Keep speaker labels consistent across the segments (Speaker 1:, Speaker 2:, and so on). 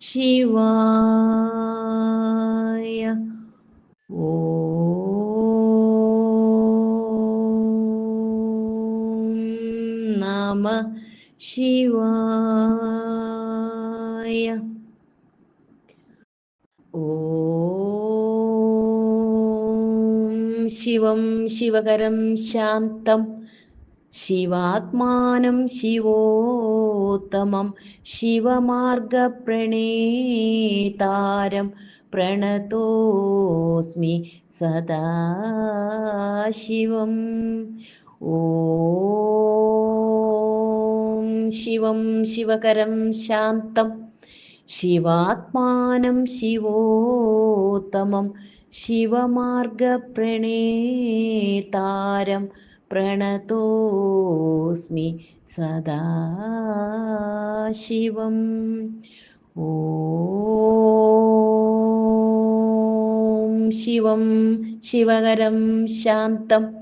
Speaker 1: ശിവായ. ഓം നമ ശിവായ. ഓം ശിവം ശിവകരം ശാന്തം. ശിവാത്മാനം ശിവോത്തമം ശിവമാർഗപ്രണേതാരം പ്രണതോസ്മി സദാശിവം. ഓം ശിവം ശിവകരം ശാന്തം. ശിവാത്മാനം ശിവോത്തമം ശിവമാർഗപ്രണേതാരം പ്രണതോസ്മി സദാശിവം ഓം ശിവം. ശിവകരം ശാന്തം.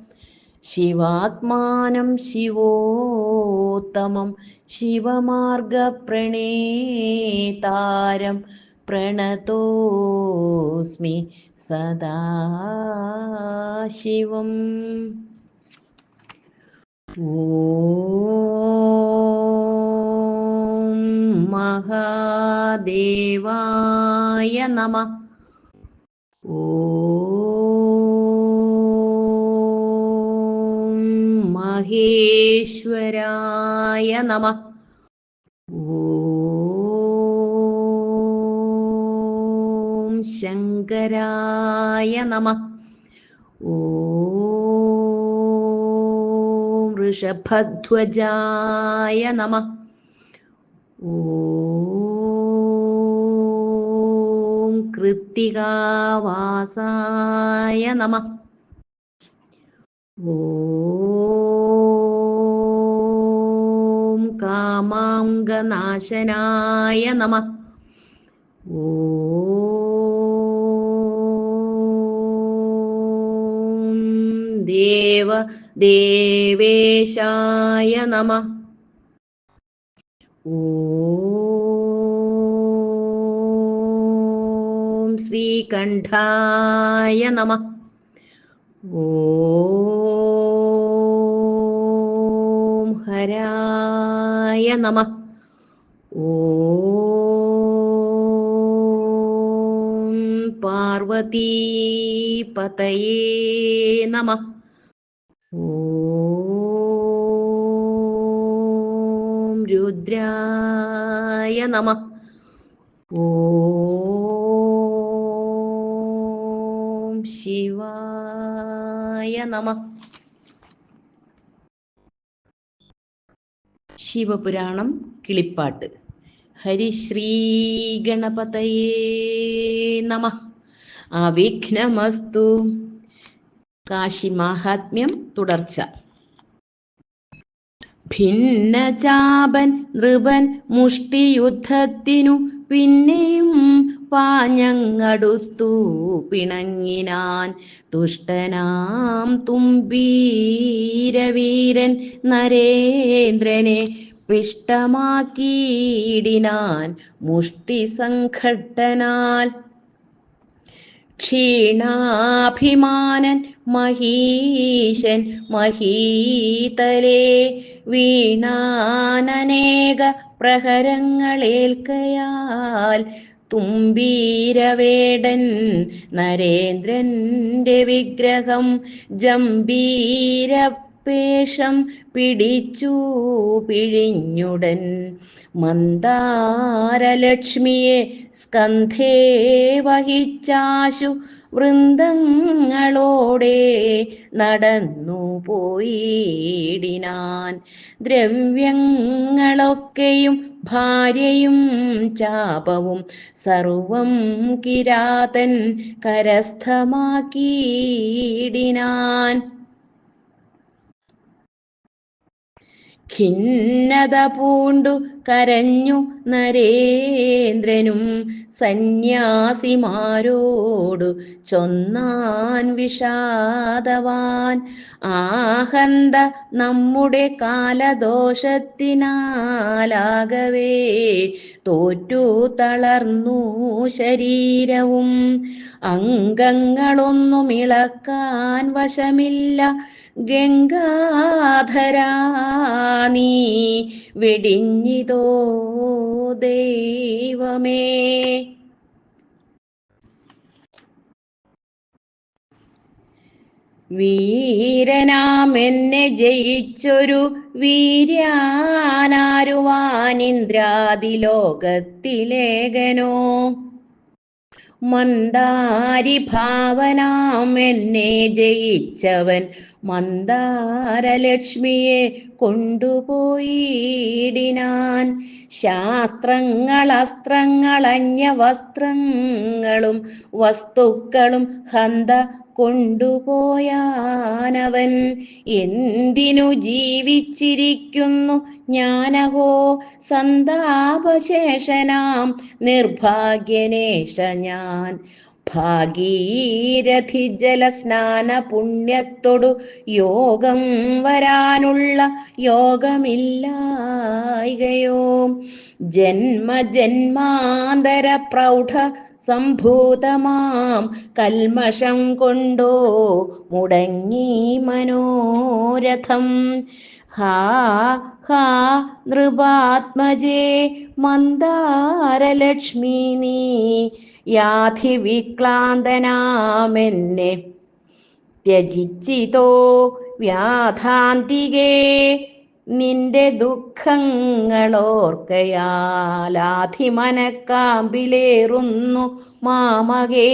Speaker 1: ശിവാത്മാനം ശിവോത്തമം. ശിവമാർഗപ്രണേതാരം പ്രണതോസ്മി സദാശിവം ഓം മഹാദേവായ നമ. ഓം മഹേശ്വരായ നമ. ഓം ശങ്കരായ നമ. ഓം ഋഷഭധ്വജായ നമ. ഓം കൃത്തികാവാസായ നമ. ॐ കാമാംഗനാശനായ നമ. ॐ ദേവ ദേവേശായ നമ. ഓം ശ്രീകണ്ഠായ നമ. ഓം ഹരായ നമ. ഓം പാർവതീപതയേ നമ. ഓം രുദ്രായ നമ. ഓം ശിവായ നമ. ശിവപുരാണം കിളിപ്പാട്ട്. ഹരിശ്രീ ഗണപതയേ നമ. അവിഘ്നമസ്തു കാശി മാഹാത്മ്യം തുടർച്ച. ഭിന്ന ചാപൻ നൃപൻ മുഷ്ടിയുദ്ധത്തിനു പിന്നെയും പാഞ്ഞങ്ങടുത്തു പിണങ്ങിനാൻ തുഷ്ടനാം തുമ്പീരവീരൻ നരേന്ദ്രനെ പിഷ്ടമാക്കിയിടിനാൻ മുഷ്ടി സംഘട്ടനാൽ. ക്ഷീണാഭിമാനൻ മഹീശൻ മഹീതലേ വീണാനേക പ്രഹരങ്ങളേൽക്കയാൽ തുമ്പീരവേടൻ നരേന്ദ്രന്റെ വിഗ്രഹം ജംബീര േഷം പിടിച്ചു പിഴിഞ്ഞുടൻ മന്ദാരലക്ഷ്മിയെ സ്കന്ധേ വഹിച്ചാശു വൃന്ദങ്ങളോടെ നടന്നു പോയിടിനാൻ. ദ്രവ്യങ്ങളൊക്കെയും ഭാര്യയും ചാപവും സർവം കിരാതൻ കരസ്ഥമാക്കിയിടിനാൻ. ഖിന്നത പൂണ്ടു കരഞ്ഞു നരേന്ദ്രനും സന്യാസിമാരോടു ചൊന്നാൻ വിഷാദവാൻ. ആഹന്ത നമ്മുടെ കാലദോഷത്തിനാലാകവേ തോറ്റു തളർന്നു ശരീരവും. അംഗങ്ങളൊന്നും ഇളക്കാൻ വശമില്ല ഗംഗാധരാ വെടിഞ്ഞിതോ ദൈവമേ. വീരനാം എന്നെ ജയിച്ചൊരു വീര്യാനാരുവാനിന്ദ്രാതിലോകത്തിലേകനോ മന്ദാരി ഭാവനാം എന്നെ ജയിച്ചവൻ മന്ദാരലക്ഷ്മിയെ കൊണ്ടുപോയിടിനാൻ. ശാസ്ത്രങ്ങൾ അസ്ത്രങ്ങൾ അന്യ വസ്ത്രങ്ങളും വസ്തുക്കളും ഹന്ത കൊണ്ടുപോയാനവൻ. എന്തിനു ജീവിച്ചിരിക്കുന്നു ജ്ഞാനവോ? സന്താപശേഷനാം നിർഭാഗ്യനേഷ ഞാൻ. ഭാഗീരഥി ജലസ്നാന പുണ്യത്തൊടു യോഗം വരാനുള്ള യോഗമില്ലായികയോ. ജന്മ ജന്മാന്തര പ്രൗഢ സംഭൂതമാം കൽമഷം കൊണ്ടോ മുടങ്ങി മനോരഥം. ഹാ ഹാ നൃപാത്മജേ മന്ദാരലക്ഷ്മി നീ യാധി വിക്ലാന്തനാമെന്നെ ത്യജിച്ചിതോ വ്യാധാന്തികേ നിന്റെ ദുഃഖങ്ങളോർക്കയാലാധിമനക്കാമ്പിലേറുന്നു മാമകേ.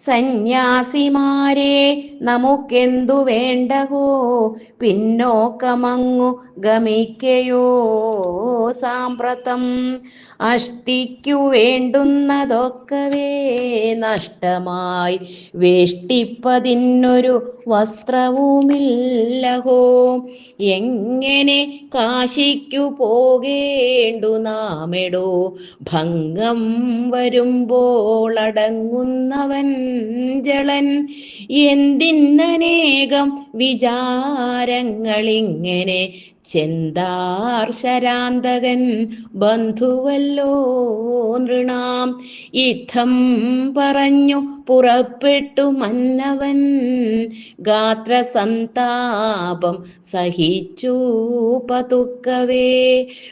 Speaker 1: സന്യാസിമാരെ നമുക്കെന്തു വേണ്ടകോ പിന്നോക്കമങ്ങു ഗമിക്കയോ? സാമ്പ്രതം അഷ്ടിക്കു വേണ്ടുന്നതൊക്കവേ നഷ്ടമായി വേഷ്ടിപ്പതിനൊരു വസ്ത്രവുമില്ലഹോ? എങ്ങനെ കാശിക്കു പോകേണ്ടു നാമെടോ? ഭംഗം വരുമ്പോൾ അടങ്ങുന്നവൻ ജളൻ എന്തിന്നനേകം വിചാരങ്ങളിങ്ങനെ ചെന്താർ ശരാന്തകൻ ബന്ധുവല്ലോ നൃണാം ഇത്തം പറഞ്ഞു പുറപ്പെട്ടു മന്നവൻ ഗാത്രസന്താപം സഹിച്ചു പതുക്കവേ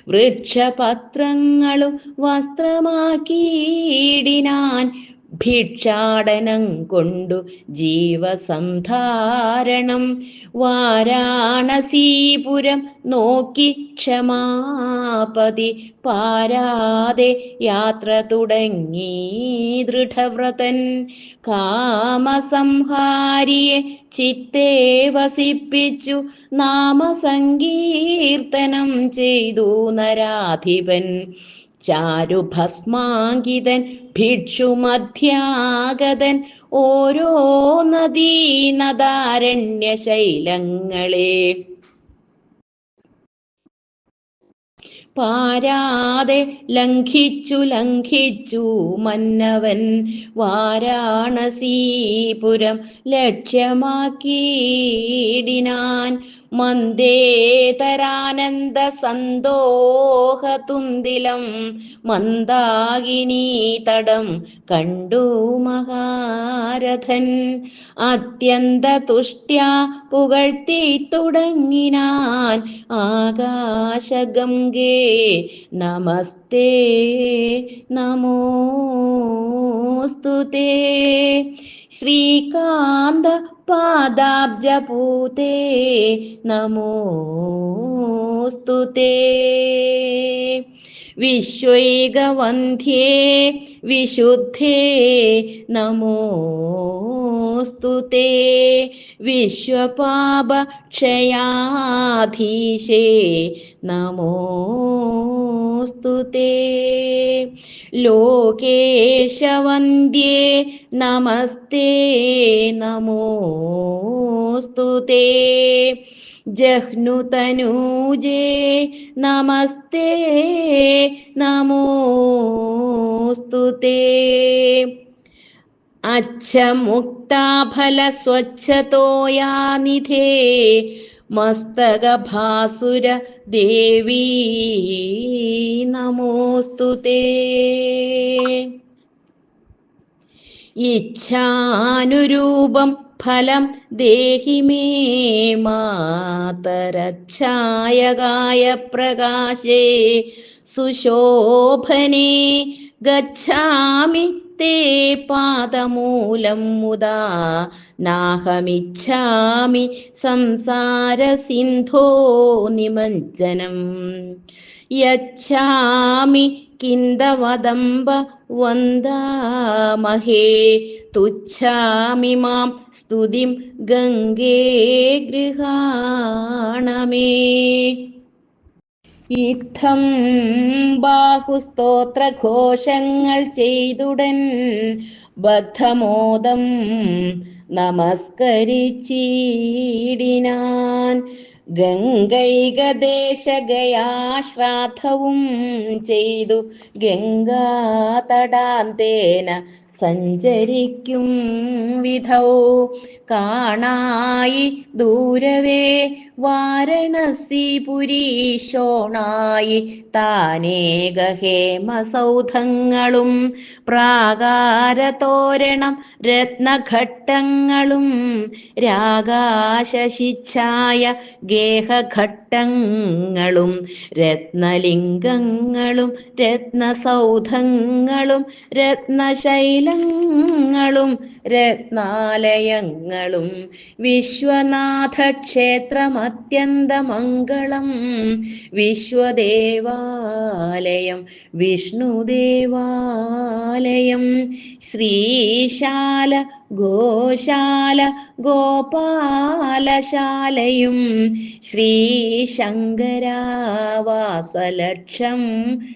Speaker 1: വൃക്ഷപത്രങ്ങളും വസ്ത്രമാക്കിയിടിനാൻ ഭിക്ഷാടനം കൊണ്ടു ജീവസന്ധാരണം. വാരാണസീപുരം നോക്കി ക്ഷമാപതി പാരാതെ യാത്ര തുടങ്ങി ദൃഢവ്രതൻ. കാമസംഹാരിയെ ചിത്തേ വസിപ്പിച്ചു നാമസങ്കീർത്തനം ചെയ്തു നരാധിപൻ. ചാരുഭസ്മാങ്കിതൻ ഭിക്ഷുമധ്യാഗതൻ ഓരോ നദീനദാരണ്യ ശൈലങ്ങളെ പാരാതെ ലംഘിച്ചു ലംഘിച്ചു മന്നവൻ വാരാണസീപുരം ലക്ഷ്യമാക്കിയിടിനാൻ. മന്ദേതരാനന്ദ സന്തോഹതുന്തിലം മന്ദാകിനി തടം കണ്ടു മഹാരഥൻ. അത്യന്ത തുഷ്ട്യ പുകഴ്ത്തി തുടങ്ങിനാൻ ആകാശഗംഗേ നമസ്തേ നമോസ്തുതേ श्रीकांद पादाब्जपूते नमो स्तुते। विश्वैगवन्ध्ये विशुद्धे नमो ശ്രീകാന്ത പാദാബ്ജപൂതേ നമോസ്തുതേ വിശ്വൈകവന്ധ്യേ വിശുദ്ധേ നമോസ്തുതേ വിശ്വപാപക്ഷയാധീശേ നമോസ്തുതേ ലോകേശവന്ദ്യേ നമസ്തേ നമോസ്തുതേ ജഹ്നുതനൂജേ നമസ്തേ നമോസ്തുതേ അച്ഛമുക്താഫലസ്വച്ഛതോയാനിധേ മസ്തകഭാസുര ദേവീ നമോസ്തു ഇച്ഛാനുരൂപം ഫലം ദേഹി മേ മാതരച്ഛായകായ പ്രകാശേ സുശോഭനേ ഗച്ഛാമി തേ പാദമൂലം മുദാ നാഹമിച്ഛാമി സംസാരസിന്ധോ നിമജ്ജനം. യച്ഛാമി കിന്തവദംബ വന്ദാമഹേ തുച്ഛാമി മാം സ്തുതിം ഗംഗേ ഗൃഹാണമേ. ഇത്തം ബാഹുസ്തോത്രഘോഷങ്ങൾ ചെയ്തുടൻ ബദ്ധമോദം നമസ്കരിച്ചീടിനാൻ. ഗംഗൈകദേശഗയാശ്രാദ്ധവും ചെയ്തു ഗംഗാതടാന്തേന സഞ്ചരിക്കും വിധൗ. കാണായി ദൂരവേ വാരണസി പുരീശോണായി താനേക ഹേമസൗധങ്ങളും പ്രാകാരതോരണം രത്നഘട്ടങ്ങളും രാഗാശിച്ഛായ ഗേഹഘട്ടങ്ങളും രത്നലിംഗങ്ങളും രത്നസൗധങ്ങളും രത്നശൈലങ്ങളും രത്നാലയങ്ങളും വിശ്വനാഥ ക്ഷേത്രമത്യന്തമംഗളം വിശ്വദേവാലയം വിഷ്ണുദേവാലയം ശ്രീശാല ഗോശാല ഗോപാലശാലയും ശ്രീശങ്കരാവാസലക്ഷം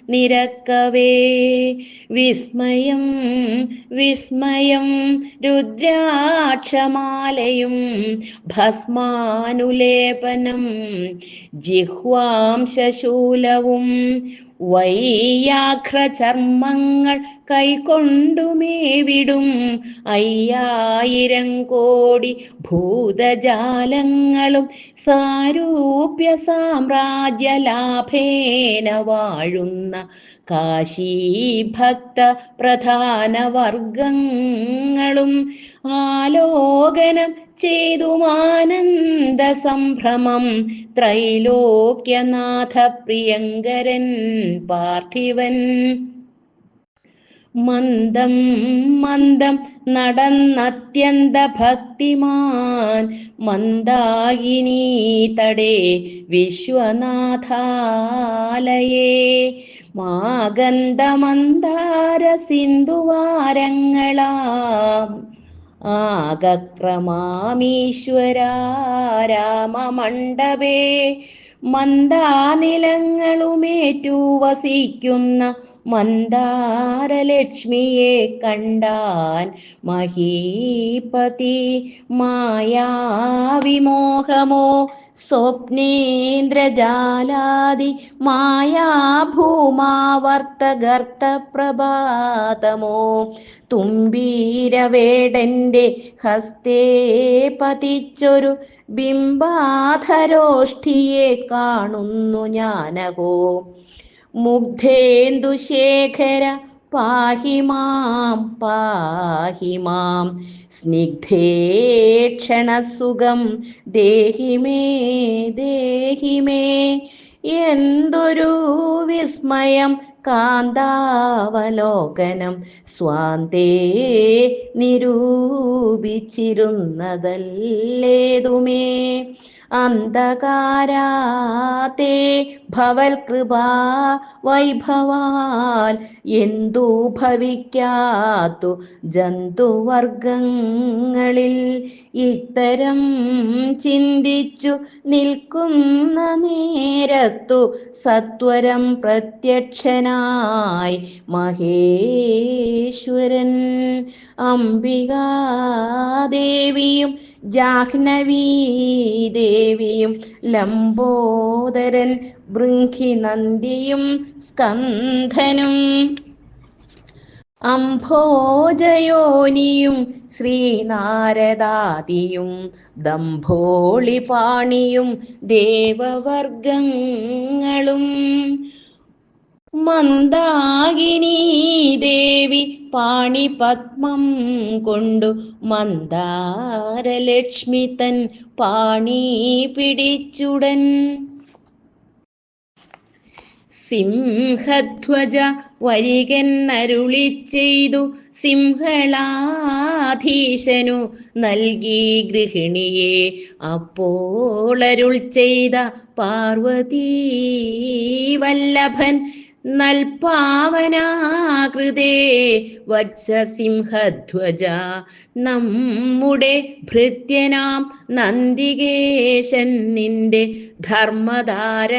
Speaker 1: നിരക്കവേ. വിസ്മയം വിസ്മയം രുദ്രാക്ഷമാലയും ഭസ്മാനുലേപനം ജിഹ്വാംശശൂലവും വൈയാഘ്രചർമ്മങ്ങൾ കൈകൊണ്ടുമേവിടും. അയ്യായിരം കോടി ഭൂതജാലങ്ങളും സാരൂപ്യ സാമ്രാജ്യ ലാഭേന വാഴുന്ന കാശീഭക്ത പ്രധാന വർഗങ്ങളും ആലോകനം ചെയ്തുമാനന്ദ സംഭ്രമം ത്രൈലോക്യനാഥ പ്രിയങ്കരൻ പാർത്ഥിവൻ. മന്ദം മന്ദം നടന്നത്യന്ത ഭക്തിമാൻ മന്ദാകിനി തടേ വിശ്വനാഥാലയേ. മാഗന്ധമന്ദാര സിന്ധുവാരങ്ങളാം ആഗക്രമാമീശ്വര രാമമണ്ഡപേ മന്ദാനിലങ്ങളുമേറ്റു വസിക്കുന്ന മന്ദാരലക്ഷ്മിയെ കണ്ടാൻ മഹീപതി മായാവിമോഹമോ സ്വപ്നേന്ദ്രജാലാദി മായാഭൂമാവർത്തകർത്ത പ്രഭാതമോ തുമ്പീരവേടന്റെ ഹസ്തേ പതിച്ചൊരു ബിംബാധരോഷ്ഠിയെ കാണുന്നു ഞാനകോ. മുഗ്ധേന്ദുശേഖര പാഹി പാഹിമാം. പാഹി മാം സ്നിഗ്ധേക്ഷണസുഖം ദേഹിമേ ദേഹിമേ. എന്തൊരു വിസ്മയം കാന്താവലോകനം സ്വാന്തേ നിരൂപിച്ചിരുന്നതല്ലേതുമേ. അന്ധകാരാത്തെ ഭവൽകൃപാ വൈഭവാൽ എന്തു ഭവിക്കാത്തു ജന്തുവർഗങ്ങളിൽ ഇത്തരം ചിന്തിച്ചു നിൽക്കുന്ന നേരത്തു സത്വരം പ്രത്യക്ഷനായി മഹേശ്വരൻ അംബികാദേവിയും ജാഹ്നവീ ദേവിയും ലംബോദരൻ ബൃംഖി നന്ദിയും സ്കന്ധനും. അംഭോജയോനിയും ശ്രീനാരദാദിയും ദംഭോളിപാണിയും ദേവവർഗങ്ങളും മന്ദാകിനി ദേവി പാണി പത്മം കൊണ്ടു മന്ദാരലക്ഷ്മി തൻ പാണി പിടിച്ചുടൻ. സിംഹധ്വജ വരികൻ അരുളി ചെയ്തു സിംഹളാധീശനു നൽകി ഗൃഹിണിയെ. അപ്പോളരുൾ ചെയ്ത പാർവതീ വല്ലഭൻ നൽപാവനാകൃതേ വത്സസിംഹധ്വജ നമ്മുടെ ഭൃത്യനാം നന്ദികേശൻ നിന്റെ ധർമ്മതാരങ്ങളെ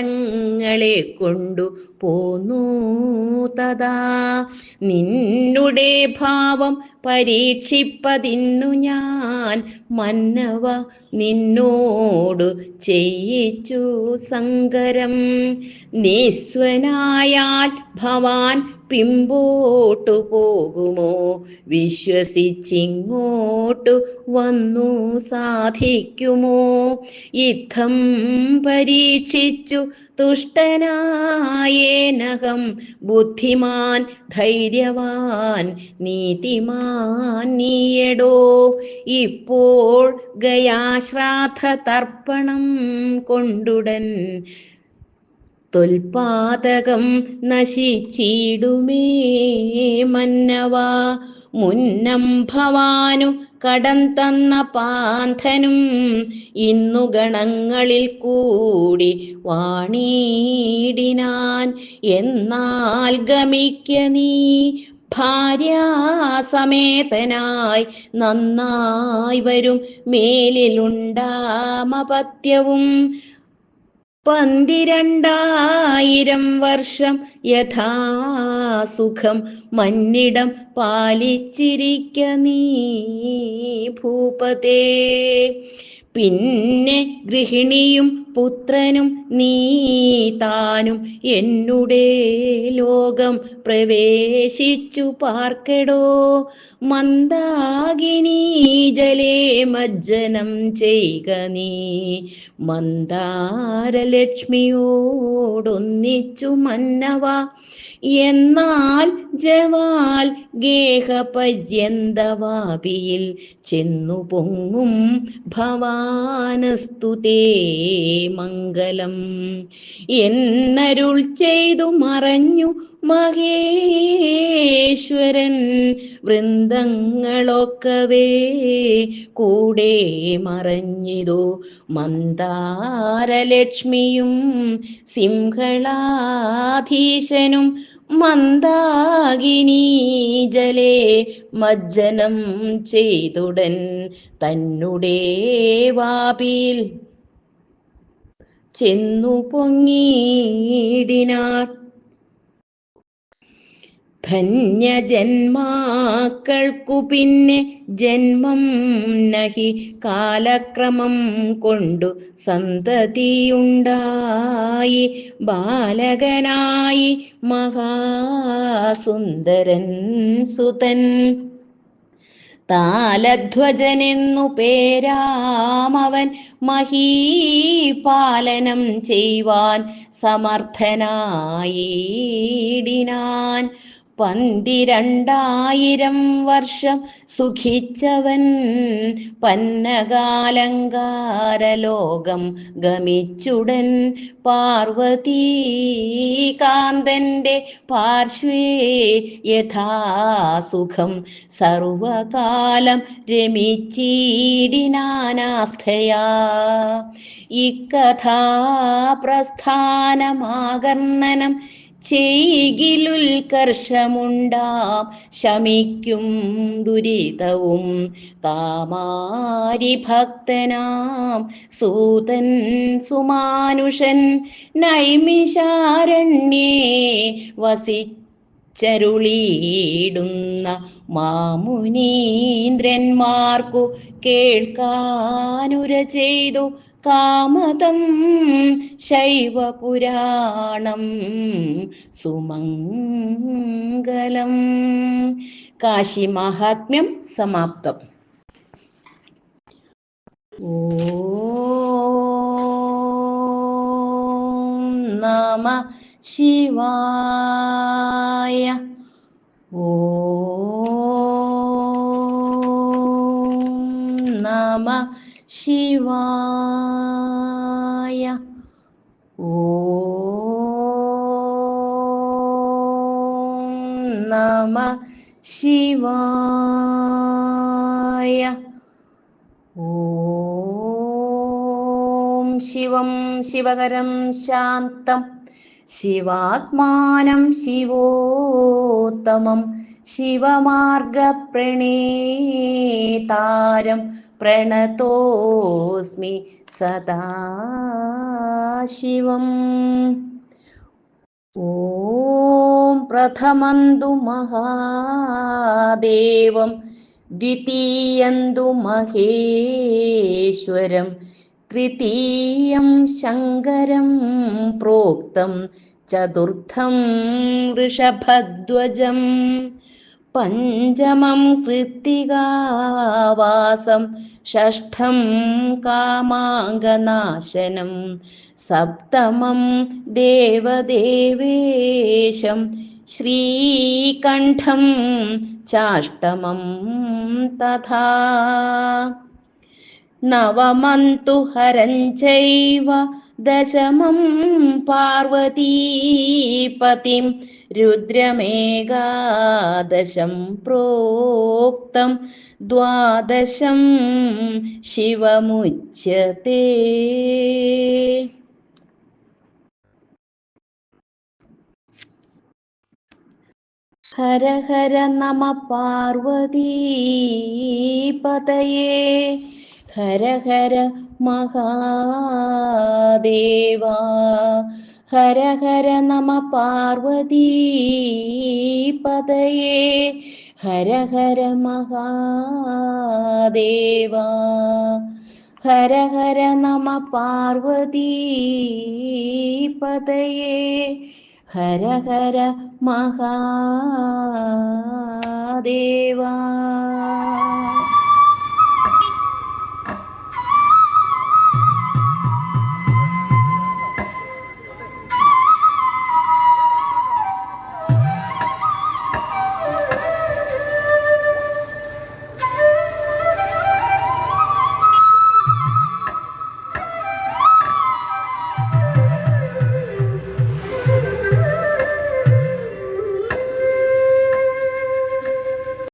Speaker 1: കൊണ്ടു പോന്നു തഥാ. നിന്നുടെ ഭാവം പരീക്ഷിപ്പതിന്നു ഞാൻ മന്നവ നിന്നോടു ചെയ്യിച്ചു സങ്കരം. നിസ്വനായാൽ ഭവാൻ പിമ്പോട്ടു പോകുമോ? വിശ്വസിച്ചിങ്ങോട്ടു വന്നു സാധിക്കുമോ? യുദ്ധം പരീക്ഷിച്ചു തുഷ്ടനായേനകം ബുദ്ധിമാൻ ധൈര്യവാൻ നീതിമാൻ നീയടോ? ഇപ്പോൾ ഗയാശ്രാദ്ധ തർപ്പണം കൊണ്ടുടൻ തൊൽപാതകം നശിച്ചിടുമേ മന്നവ. മുന്നം ഭവാനു കടം തന്ന പാന്തനും ഇന്നു ഗണങ്ങളിൽ കൂടി വാണീടിനാൻ. എന്നാൽ ഗമിക്ക നീ ഭാര്യാസമേതനായി നന്നായി വരും. മേലിലുണ്ടാമപത്യവും പന്തിരണ്ടായിരം വർഷം യഥാസുഖം മന്നിടം പാലിച്ചിരിക്ക നീ ഭൂപതേ. പിന്നെ ഗൃഹിണിയും പുത്രനും നീ താനും എന്നുടെ ലോകം പ്രവേശിച്ചു പാർക്കടോ. മന്ദാകിനി ജലേ മജ്ജനം ചെയ്ക നീ. മന്ദാരലക്ഷ്മിയോടൊന്നിച്ചു മന്നവ. എന്നാൽ ജവാൽ ഗേഹപര്യന്തവാപിയിൽ ചെന്നു പൊങ്ങും ഭവാനസ്തുതേ മംഗലം. എന്നരുൾ ചെയ്തു മറഞ്ഞു മഹേശ്വരൻ വൃന്ദങ്ങളൊക്കവേ കൂടെ മറഞ്ഞിതോ മന്ദാരലക്ഷ്മിയും സിംഹളാധീശനും മന്ദാകിനി ജലേ മജ്ജനം ചെയ്തുടൻ തന്നുടേ വാപിയിൽ. ചെന്നു പൊങ്ങിയിടിനാർ ധന്യജന്മാക്കൾക്കു പിന്നെ ജന്മം നഹി കാലക്രമം കൊണ്ടു സന്തതിയുണ്ടായി. ബാലകനായി മഹാസുന്ദരൻ സുതൻ. താലധ്വജനെന്നു പേരാമവൻ മഹീപാലനം ചെയ്യുവാൻ സമർത്ഥനായിടിനാൻ പന്തിരണ്ടായിരം വർഷം സുഖിച്ചവൻ പന്നകാലങ്കാരലോകം ഗമിച്ചുടൻ പാർവതീകാന്തന്റെ പാർശ്വേ യഥാസുഖം സർവകാലം രമിച്ചീടിനാനാസ്ഥയാ. ഇക്കഥാപ്രസ്ഥാനമാകർണനം ചെയ്കിലുൽക്കർഷമുണ്ടാം ശമിക്കും ദുരിതവും. കാമാരി ഭക്തനാം സൂതൻ സുമാനുഷൻ നൈമിശാരണ്യേ വസിച്ചരുളിയിടുന്ന ചെന്ന മാമുനീന്ദ്രന്മാർക്കു കേൾക്കാനുര ചെയ്തു. കാമതം ശൈവപുരാണം സുമംഗലം. കാശി മഹാത്മ്യം സമാപ്തം. ഓ നമ ശിവായ. ഓം ശിവായ. ഓം നമ ശിവായ. ഓം ശിവം ശിവകരം ശാന്തം. ശിവാത്മാനം ശിവോത്തമം. ശിവമാർഗപ്രണേതാരം പ്രണതോസ്മി സദാശിവം ഓം പ്രഥമന്തു മഹാദേവം ദ്വിതീയന്തു മഹേശ്വരം തൃതീയം ശങ്കരം പ്രോക്തം ചതുർത്ഥം ഋഷഭധ്വജം. പഞ്ചമം കൃത്തികാവാസം ഷഷ്ഠം കാമാംഗനാശനം സപ്തമം ദേവദേവേശം ശ്രീകണ്ഠം ചാഷ്ടമം തഥാ. നവമന്തു ഹരഞ്ചൈവ ചൈവ ദശമം പാർവതീപതിം രുദ്രമേകാദശം പ്രോക്തം ദ്വാദശം ശിവമുച്യത്തെ ഹര ഹര നമ പാർവതീപതയേ ഹര ഹര മഹാദേവ. ഹര ഹര നമ പാർവതീപതയേ ഹര ഹര മഹാദേവ. ഹര ഹര നമ പാർവതീപതയേ ഹര ഹര മഹാദേവ.